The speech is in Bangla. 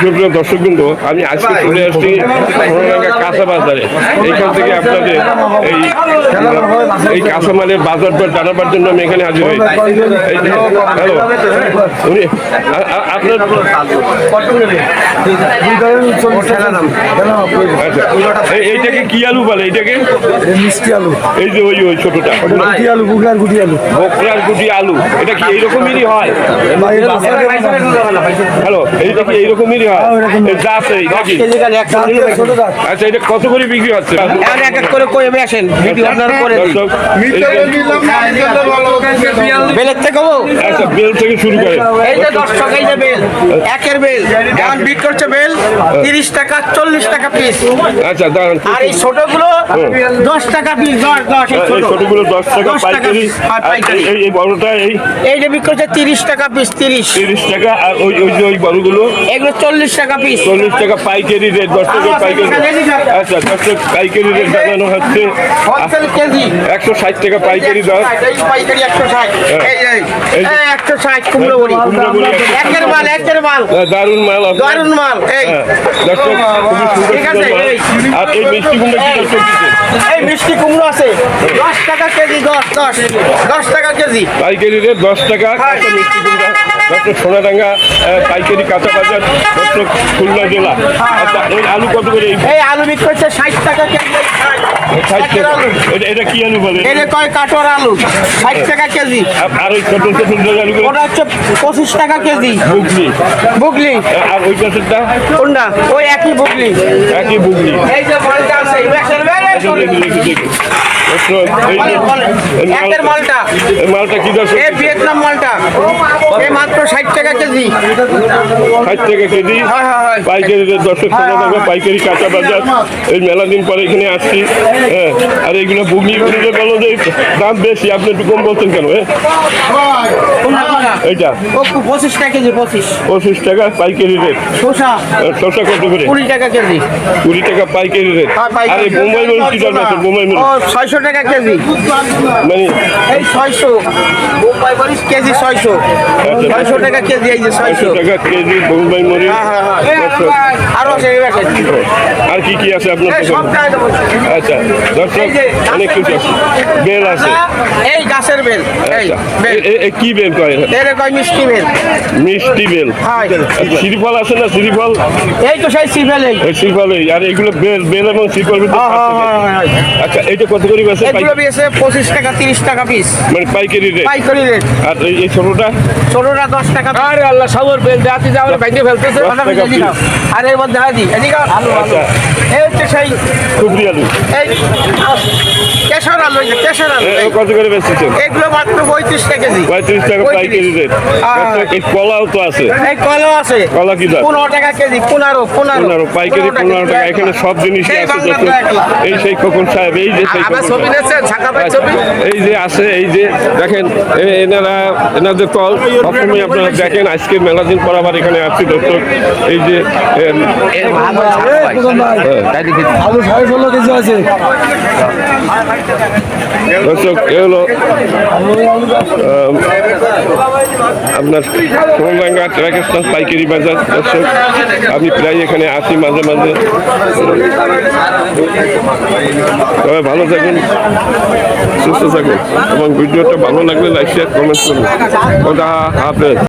সুপ্রিয় দর্শক বিন্দু আমি আজকে চলে আসছি কাঁচা বাজারে। এইখান থেকে আপনাদের এই এই কাঁচামালের বাজার দর জানাবার জন্য আমি এখানে হাজির হয়েছি হ্যালো উনি আপনার আচ্ছা এইটাকে কি আলু বলে? এইটাকে? মিষ্টি আলু এই যে ওই ওই ছোটটা। গুটি আলু। বুকলার গুটি আলু বকরার গুটি আলু এটা কি এইরকমই হয় হ্যালো এইটা কি এইরকমই হয়। জাত এই নাকি? আচ্ছা এটা কত করে বিক্রি হচ্ছে? এক এক করে কমে আসেন ভিডিও আপনার করে দিই। দর্শক, এই যে- বেলের থেকে আচ্ছা বেল থেকে শুরু করে। এই দশ টাকা যে বেল একের বেল। এখন বিক্রি করছে বেল তিরিশ টাকা চল্লিশ টাকা পিস আচ্ছা দাঁড়ান। আর এই ছোটগুলো দশ টাকা পিস দশ দশ ছোট। ছোটগুলো দশ টাকা পাইকারি। হ্যাঁ। এই- এই বড়টা এই এইটা বিক্রি করছে তিরিশ টাকা পিস তিরিশ। তিরিশ টাকা আর ওই ওই যে এগুলো চল্লিশ টাকা পিস চল্লিশ টাকা পাইকারি রেট দশ টাকা পাইকারি আচ্ছা দশ টাকা পাইকারি রেট জানানো হচ্ছে। একশো ষাট টাকা পাইকারি দর। এই পাইকারি একশো ষাট। এই এই এই যে- এই একশো ষাট কুমড়ো বড়ি। কুমড়ো বড়ি একের মাল একের মাল। হ্যাঁ, মাল দারুণ মাল এই। হ্যাঁ, মাল। এই। আর এই মিষ্টি কুমড়ো এই মিষ্টি কুমড়ো আছে। দশ টাকা কেজি দশ দশ দশ টাকা কেজি। পাইকারি রেট দশ টাকা। মিষ্টি কুমড়া সোনাডাঙ্গা আহ, পাইকারি কাঁচা বাজার খুলনা জেলা আচ্ছা এই আলু কত করে এই? আলু বিক্রি করছে ষাট টাকা কেজি। ষাট টাকা। এটা এটা কি আলু বলে? এটা কয় কাটোর আলু? ষাট টাকা কেজি। আর- আর ওই ছোট ছোট আলু ওটা হচ্ছে পঁচিশ টাকা কেজি। বুগলি। বুগলি। আর ওই পাশেরটা? কোনটা? ওই একই বুগলি। একই বুগলি। এই যে মালটা আছে এই ব্যাগের ব্যাগে দেখি, দেখি, একের মালটা। মালটা কি ভিয়েতনাম মালটা। মাত্র ষাট টাকা কেজি। ষাট টাকা কেজি। হয়, হয়, হয়। পাইকারি দর্শক টাকা পাইকারি কাঁচা বাজার। এই মেলা দিন পরে এখানে আসছি। হ্যাঁ। আর এইগুলো বুগনি বলো যে দাম বেশি। আপনি একটু কম বলছেন কেন হ্যাঁ এইটা। পঁচিশ টাকা কেজি পঁচিশ। পঁচিশ টাকা পাইকারি রেট। শসা। শসা কত করে? কুড়ি টাকা কেজি। কুড়ি টাকা পাইকারি রেট। হ্যাঁ। আর এই বোম্বাই মরিচ কি দরকার আছে? বোম্বাই মরিচ ছয়শো টাকা কেজি। মানে এই ছয়শো। বোম্বাই মরিচ কেজি ছয়শো। ছয়শো টাকা কেজি এই যে ছয়শো। ছয়শো টাকা কেজি বোম্বাই মরিচ হ্যাঁ হ্যাঁ হ্যাঁ। আরও আছে। আর কি কি আছে আপনার সব আচ্ছা দর্শক এই অনেক কিছু আছে। বেল। আছে। এই গাছের বেল এই আচ্ছা কি বেল কয়? এর কয় মিষ্টি বেল? মিষ্টি বেল। হয়। শ্রীফল আছে না শ্রীফল এই তো সেই সিভেল এই শ্রীফল এই, আর এগুলো বেল বেল এবং শ্রীফল। আচ্ছা এইটা কত করে আছে এগুলো বিয়েছে পঁচিশ টাকা তিরিশ টাকা পিস মানে পাইকারি রেট পাইকারি রেট আর এই ছোটটা? ছোটটা দশ টাকা আরে আল্লাহ সাগর বেল যা আমরা ভেঙে ফেলতেছে। আর এর মধ্যে হাজি এদিকে আলু আলু আচ্ছা। এই হচ্ছে সেই কুবরি আলু। এই যে কেশর আলু এ- এই। এ কত করে বেচতেছেন এগুলো মাত্র পঁয়ত্রিশ টাকা কেজি পঁয়ত্রিশ টাকা 35 পাইকারি রেট হ্যাঁ। এই কলাও তো আছে এই কলাও আছে কলা কি দাম পনেরো টাকা কেজি পনেরো পনেরো পনেরো পাইকারি পনেরো টাকা এখানে সব জিনিসই এই আছে সেই খোকন সাহেব এই যে সেই আচ্ছা, এই যে আছে এই যে দেখেন এনারা এনাদের কল সবসময় আপনারা দেখেন আজকে মেলা দিন পর আবার এখানে আসছি দর্শক এই যে আলু সাড়ে ষোলো কেজি আছে দর্শক, এ হলো আপনার সোমবাঙ্গা ট্রাকেস্টার পাইকারি বাজার। দর্শক, আমি প্রায় এখানে আসি মাঝে মাঝে। তবে ভালো থাকুন, সুস্থ থাকুন। এবং ভিডিওটা ভালো লাগলে লাইক শেয়ার কমেন্ট করুন। কথা হাফেজ।